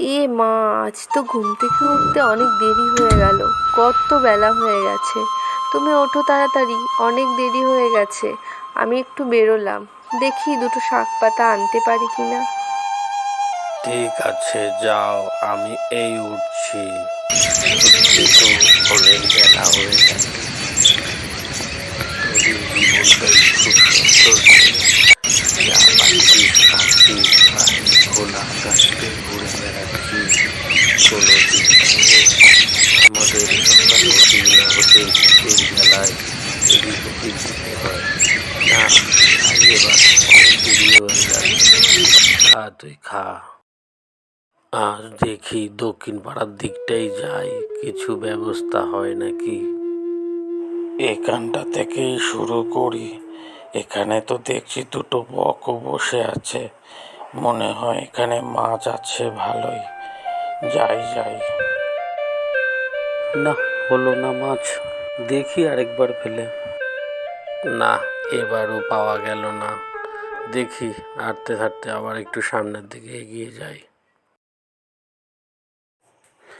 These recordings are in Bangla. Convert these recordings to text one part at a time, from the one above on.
এ মা আজ তো ঘুম থেকে উঠতে অনেক দেরি হয়ে গেল। কত বেলা হয়ে গেছে। তুমি ওঠো তাড়াতাড়ি, অনেক দেরি হয়ে গেছে। আমি একটু বেরোলাম। দেখি দুটো শাক পাতা আনতে পারি কি না ঠিক আছে, যাও, আমি এই উঠছি। বেলা হয়ে গেছে তুই খা। আর দেখি দক্ষিণ পাড়ার দিকটাই যাই, কিছু ব্যবস্থা হয় নাকি? এখানটা থেকেই শুরু করি। এখানে তো দেখছি দুটো বকও বসে আছে। মনে হয় এখানে মাছ আছে ভালোই। যাই যাই। না, হলো না মাছ। দেখি আরেকবার ফেলে। না, এবারও পাওয়া গেল না। দেখি, হাঁটতে হাঁটতে আবার একটু সামনের দিকে এগিয়ে যাই।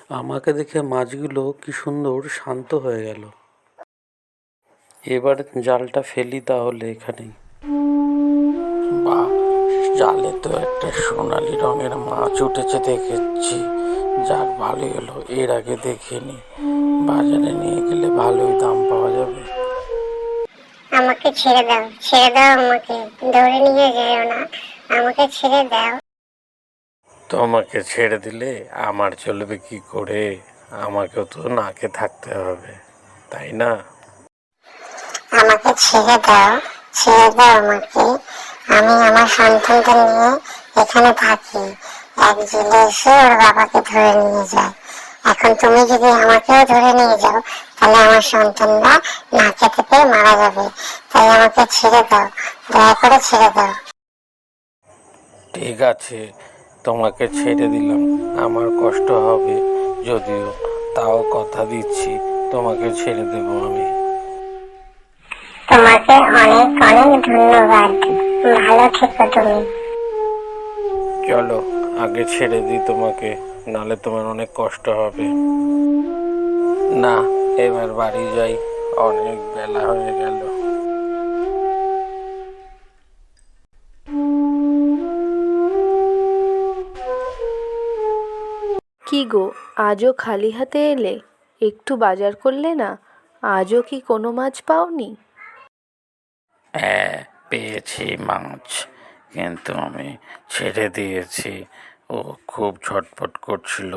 আমাকে দেখে মাছগুলো কি সুন্দর শান্ত হয়ে গেল। এবার জালটা ফেলি তাহলে এখানেই। বাহ, জালে তো একটা সোনালি রঙের মাছ উঠেছে দেখেছি। যাক, ভালোই হলো, এর আগে দেখিনি। বাজারে নিয়ে গেলে ভালোই দাম পাওয়া যাবে। আমাকে ছেড়ে দাও ছেড়ে দাও আমাকে ধরে নিয়ে যেও না আমাকে ছেড়ে দাও। তোমাকে ছেড়ে দিলে আমার চলবে কি করে? আমাকেও তো নাকে থাকতে হবে তাই না? আমাকে ছেড়ে দাও ছেড়ে দাও আমাকে। আমি আমার সন্তানকে নিয়ে এখানে থাকি। এক জেলে এসে ওর বাবাকে ধরে নিয়ে যায়। এখন তুমি যদি আমাকেও ধরে নিয়ে যাও তাহলে আমার সন্তানরা না খেতে পেয়ে মারা যাবে। তাই আমাকে ছেড়ে দাও দয়া করে ছেড়ে দাও। ঠিক আছে তোমাকে ছেড়ে দিলাম। আমার কষ্ট হবে যদিও তাও কথা দিচ্ছি তোমাকে ছেড়ে দেব আমি। তোমাকে অনেক অনেক ধন্যবাদ। ভালো থেকো তুমি। চলো আগে ছেড়ে দিই তোমাকে। নালে তোমার অনেক কষ্ট হবে। না এবার বাড়ি যাই অনেক বেলা হয়ে গেল। কি গো আজও খালি হাতে এলে? একটু বাজার করলে না? আজও কি কোনো মাছ পাওনি? হ্যাঁ পেয়েছি মাছ কিন্তু আমি ছেড়ে দিয়েছি। ও খুব ছটফট করছিল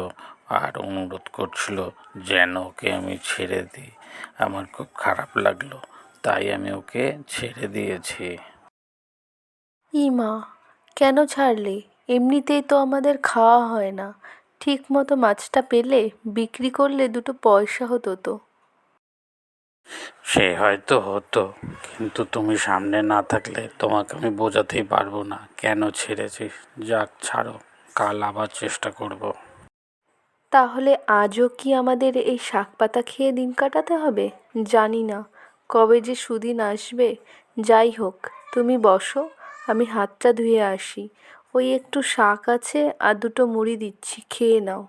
আর অনুরোধ করছিল যেন ওকে আমি ছেড়ে দিই। আমার খুব খারাপ লাগল তাই আমি ওকে ছেড়ে দিয়েছি। ইমা কেন ছাড়লে? এমনিতেই তো আমাদের খাওয়া হয় না। ঠিক মতো মাছটা পেলে বিক্রি করলে দুটো পয়সা হতো তো। সে হয়তো হতো কিন্তু তুমি সামনে না থাকলে তোমাকে আমি বোঝাতেই পারব না। কেন ছেড়েছি যাক ছাড়ো। কাল আবার চেষ্টা করব। তাহলে আজও কি আমাদের এই শাক পাতা খেয়ে দিন কাটাতে হবে? জানি না। কবে যে সুদিন আসবে? যাই হোক তুমি বসো আমি হাতটা ধুয়ে আসি। ওই একটু শাক আছে আর দুটো মুড়ি দিচ্ছি খেয়ে নাও।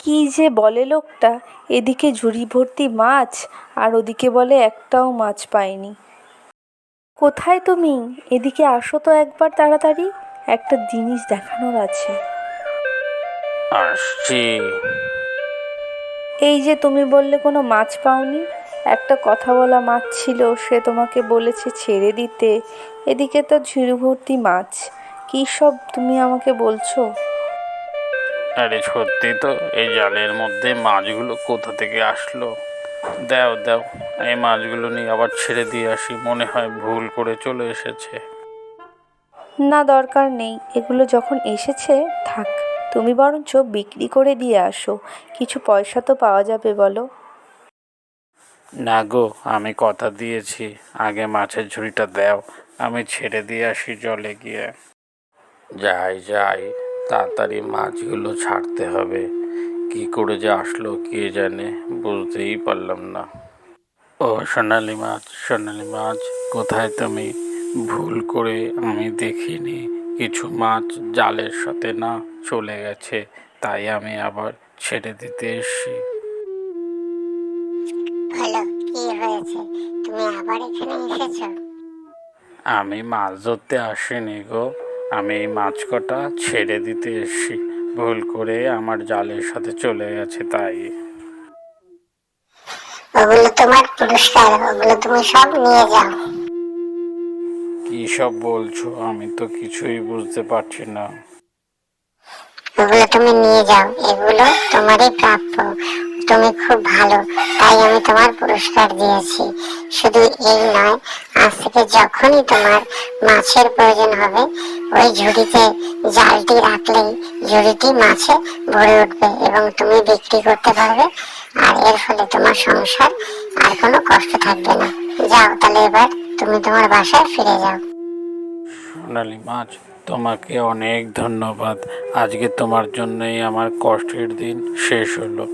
কি যে বলে লোকটা? এদিকে ঝুড়ি ভর্তি মাছ আর ওদিকে বলে একটাও মাছ পায়নি কোথায় তুমি? এদিকে আসো তো একবার তাড়াতাড়ি। একটা জিনিস দেখানোর আছে। আসছি। এই যে তুমি বললে কোনো মাছ পাওনি? একটা কথা বলা মাছ ছিল সে তোমাকে বলেছে ছেড়ে দিতে। এদিকে তো ঝুড়ি ভর্তি মাছ। কী সব তুমি আমাকে বলছো? আরে সত্যি তো এই জালের মধ্যে মাছগুলো কোথা থেকে আসলো? দাও দাও। এই মাছগুলো নিয়ে আবার ছেড়ে দিয়ে আসি। মনে হয় ভুল করে চলে এসেছে। না দরকার নেই। এগুলো যখন এসেছে থাক। তুমি বরঞ্চ বিক্রি করে দিয়ে আসো। কিছু পয়সা তো পাওয়া যাবে বলো। না গো আমি কথা দিয়েছি। আগে মাছের ঝুড়িটা দাও। আমি ছেড়ে দিয়ে আসি জলে গিয়ে। যাই যাই। তাড়াতাড়ি মাছগুলো ছাড়তে হবে। কি করে যে আসলো কে জানে বুঝতেই পারলাম না। ও সোনালি মাছ সোনালি মাছ কোথায় তুমি? ভুল করে আমি দেখিনি কিছু মাছ জালের সাথে না চলে গেছে তাই আমি আবার ছেড়ে দিতে এসছি। হলো কি হয়েছে? তুমি আবার এখানে এসেছ? আমি মাছ ধরতে আসিনি গো আমি এই মাছ কটা ছেড়ে দিতে এসছি। ভুল করে আমার জালের সাথে চলে গেছে তাই। ওগুলো তোমার পুরস্কার ওগুলো তুমি সব নিয়ে যাও। কী সব বলছো? আমি তো কিছুই বুঝতে পারছি না। ওগুলো তুমি নিয়ে যাও। এগুলো তোমারই প্রাপ্য। তুমি খুব ভালো, তাই আমি তোমার পুরস্কার দিয়েছি। শুধু এই নয়, আজ থেকে যখনই তোমার মাছের প্রয়োজন হবে, ওই ঝুড়িতে জালটি রাখলেই ঝুড়িটি মাছে ভরে উঠবে এবং তুমি বিক্রি করতে পারবে। আর এর ফলে তোমার সংসার আর কোনো কষ্ট থাকবে না। যাও তাহলে এবার তুমি তোমার বাসায় ফিরে যাও। সোনালি মাছ, তোমাকে অনেক ধন্যবাদ। আজকে তোমার জন্যই আমার কষ্টের দিন শেষ হলো।